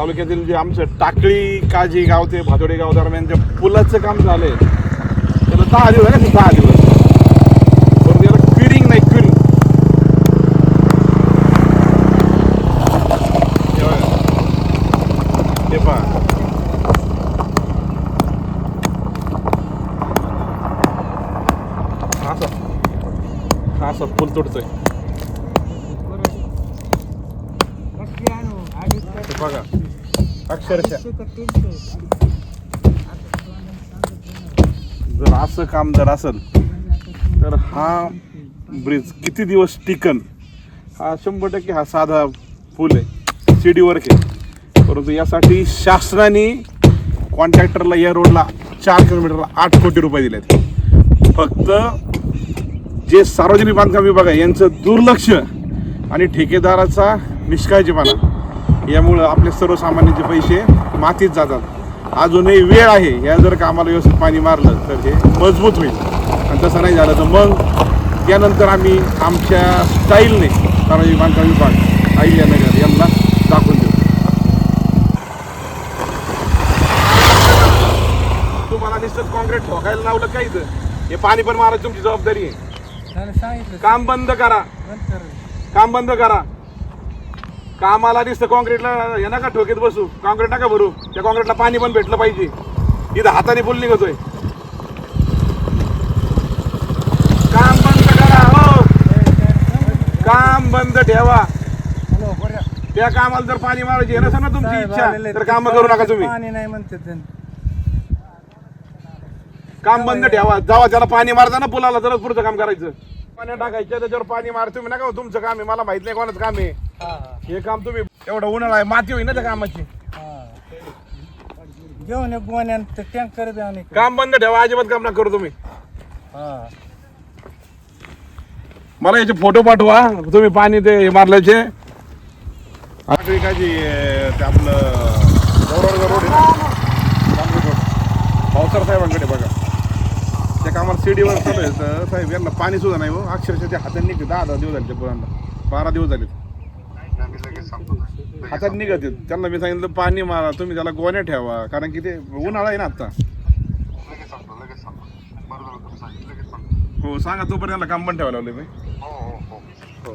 तालुक्यातील जे आमचं टाकळी काजी गाव ते भातोडे गाव दरम्यान जे पुलाचं काम झालं आहे त्याला दहा दिवस आहे ना दहा दिवस. पण त्याला क्विरिंग नाही क्विरिंग हे पहा. असं हा असं पूल तुटतोय. हे बघा. अक्षरशः. जर असं काम जर असेल तर हा ब्रिज किती दिवस टिकन? हा शंभर टक्के हा साधा पूल आहे. सीडी वर्क आहे. परंतु यासाठी शासनाने कॉन्ट्रॅक्टरला या रोडला चार किलोमीटरला आठ कोटी रुपये दिलेत. फक्त जे सार्वजनिक बांधकाम विभाग आहे यांचं दुर्लक्ष आणि ठेकेदाराचा निष्काळजीपणा. यामुळं आपले सर्वसामान्यांचे पैसे मातीत जातात. अजूनही वेळ आहे या जर कामाला व्यवस्थित पाणी मारलं तर हे मजबूत होईल. आणि तसं नाही झालं तर मग त्यानंतर आम्ही आमच्या स्टाईलने सार्वजनिक बांधकाम विभाग अहिल्यानगर यांना दाखवून देऊ. तुम्हाला नुसतं कॉन्क्रीट ठोकायला लावलं इथं? हे पाणी पण मारायची तुमची जबाबदारी आहे. काम बंद करा. काम बंद करा. कामाला दिसतं कॉन्क्रीटला हे नका ठोकेत बसू. कॉन्क्रीट नका भरू. त्या कॉन्क्रीटला पाणी पण भेटलं पाहिजे. इथं हाताने पूल निघतोय. काम बंद करा हो. काम बंद ठेवा. त्या कामाला जर पाणी मारायची हे नसेल ना तुमची इच्छा. तर. काम करू नका तुम्ही. पाणी नाही म्हणते त्यांनी. काम बंद ठेवा. जावा त्याला पाणी मारताना पुलाला जरा पुढचं काम करायचं. पाणी टाकायचं त्याच्यावर पाणी मार. तुम्ही नका हो, तुमचं काम आहे मला माहीत नाही कोणाचं काम आहे. हा, हे काम तुम्ही एवढं उन्हाळा आहे माती होईल ना त्या कामाची? हा. घेऊन ते टँकर आणि काम बंद ठेवा अजिबात काम नका करू तुम्ही. हा. मला याचे फोटो पाठवा तुम्ही पाणी ते हे मारल्याचे. काजी ते आपलं गौरव रोड आहे ना? काँग्रेस रोड. भावसार साहेबांकडे बघा. त्या कामाला सीडीवर चालू आहे तर साहेब यांना पाणी सुद्धा नाही हो. अक्षरशः ते हातात निघते दहा दहा दिवस झाले त्या पुरांना. बारा दिवस झाले हातात निघत. त्यांना मी सांगितलं पाणी मारा तुम्ही त्याला गोण्या ठेवा. कारण की ते उन्हाळा आहे ना आता हो सांगा तोपर्यंत काम पण ठेवायला लावले मी. हो.